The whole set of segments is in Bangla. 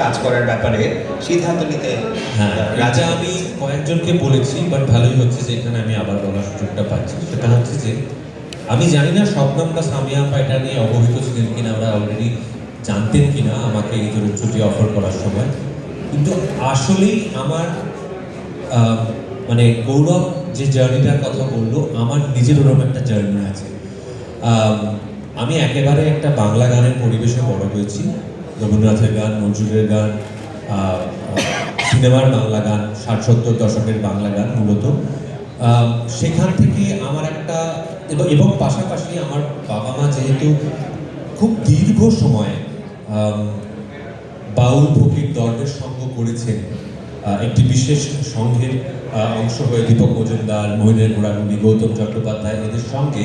কাজ করার ব্যাপারে সিদ্ধান্ত নিতে হ্যাঁ রাজা রাজা আমি কয়েকজনকে বলেছি বাট ভালোই হচ্ছে যে এখানে আমি আবার বলার সুযোগটা পাচ্ছি। সেটা হচ্ছে যে আমি জানি না স্বপ্নম বা সামিয়া এটা নিয়ে অবহিত ছিলেন কিনা আমরা অলরেডি জানতেন কিনা আমাকে এই চরিত্রটি অফার করার সময়। কিন্তু আসলেই আমার মানে গৌরব যে জার্নিটার কথা বলল আমার নিজের ওরকম একটা জার্নি আছে। আমি একেবারে একটা বাংলা গানের পরিবেশে বড় হয়েছি। রবীন্দ্রনাথের গান নজরুলের গান সিনেমার বাংলা গান, ষাট সত্তর দশকের বাংলা গান মূলত। সেখান থেকে আমার একটা, এবং- পাশাপাশি আমার বাবা মা যেহেতু খুব দীর্ঘ সময় বাউল ফকির দর্বের সঙ্গ করেছেন একটি বিশেষ সংঘের অংশ হয়ে দীপক মজুমদার, মহিনের গোড়াগুলি গৌতম চট্টোপাধ্যায় এদের সঙ্গে,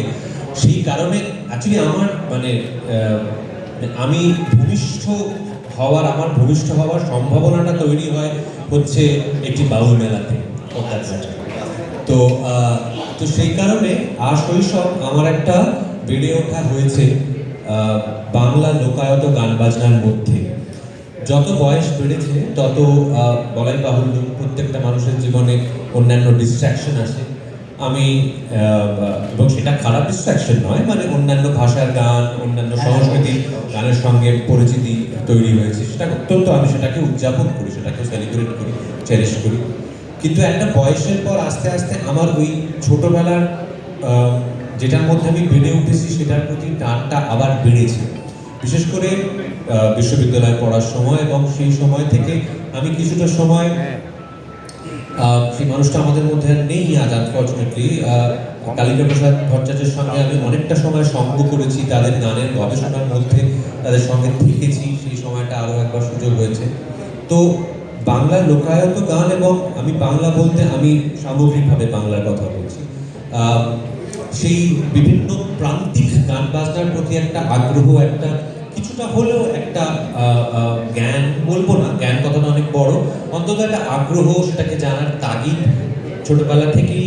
সেই কারণে অ্যাকচুয়ালি আমার মানে আমি ভূমিষ্ঠ হওয়ার, আমার ভূমিষ্ঠ হওয়ার সম্ভাবনাটা তৈরি হয় হচ্ছে একটি বাউল মেলাতে। তো তো সেই কারণে আর শৈশব আমার একটা বেড়ে ওঠা হয়েছে বাংলা লোকায়ত গান বাজনার মধ্যে যত বয়স বেড়েছে, তত বলাই বাহুল্য প্রত্যেকটা মানুষের জীবনে অন্যান্য ডিস্ট্রাকশন আসে আমি এবং সেটা খারাপ ডিস্ট্রাকশন নয় মানে অন্যান্য ভাষার গান অন্যান্য সংস্কৃতির গানের সঙ্গে পরিচিতি তৈরি হয়েছে সেটা অত্যন্ত আমি সেটাকে উদযাপন করি সেটাকে সেলিব্রেট করি চেরিশ করি। কিন্তু একটা বয়সের পর আস্তে আস্তে আমার ওই ছোটবেলার যেটার মধ্যে আমি বেড়ে উঠেছি সেটার প্রতি টানটা আবার বেড়েছে। বিশেষ করে বিশ্ববিদ্যালয়ে পড়ার সময় এবং সেই সময় থেকে আমি কিছুটা সময় আহ, সেই মানুষটা আমাদের মধ্যে নেই আজ আনফর্চুনেটলি কালিকা প্রসাদ ভট্টাচার্যের সঙ্গে আমি অনেকটা সময় সঙ্গ করেছি, তাদের গানের গবেষণার মধ্যে তাদের সঙ্গে থেকেছি, সেই সময়টা আরও একবার সুযোগ হয়েছে। তো বাংলা লোকায়ত গান এবং আমি বাংলা বলতে আমি সামগ্রিকভাবে বাংলার কথা বলছি। সেই বিভিন্ন প্রান্তিক গান বাজনার প্রতি একটা আগ্রহ, একটা কিছুটা হলেও একটা জ্ঞান বলব না বড়। অন্তত একটা আগ্রহ সেটাকে জানার তাগিদ ছোটবেলা থেকেই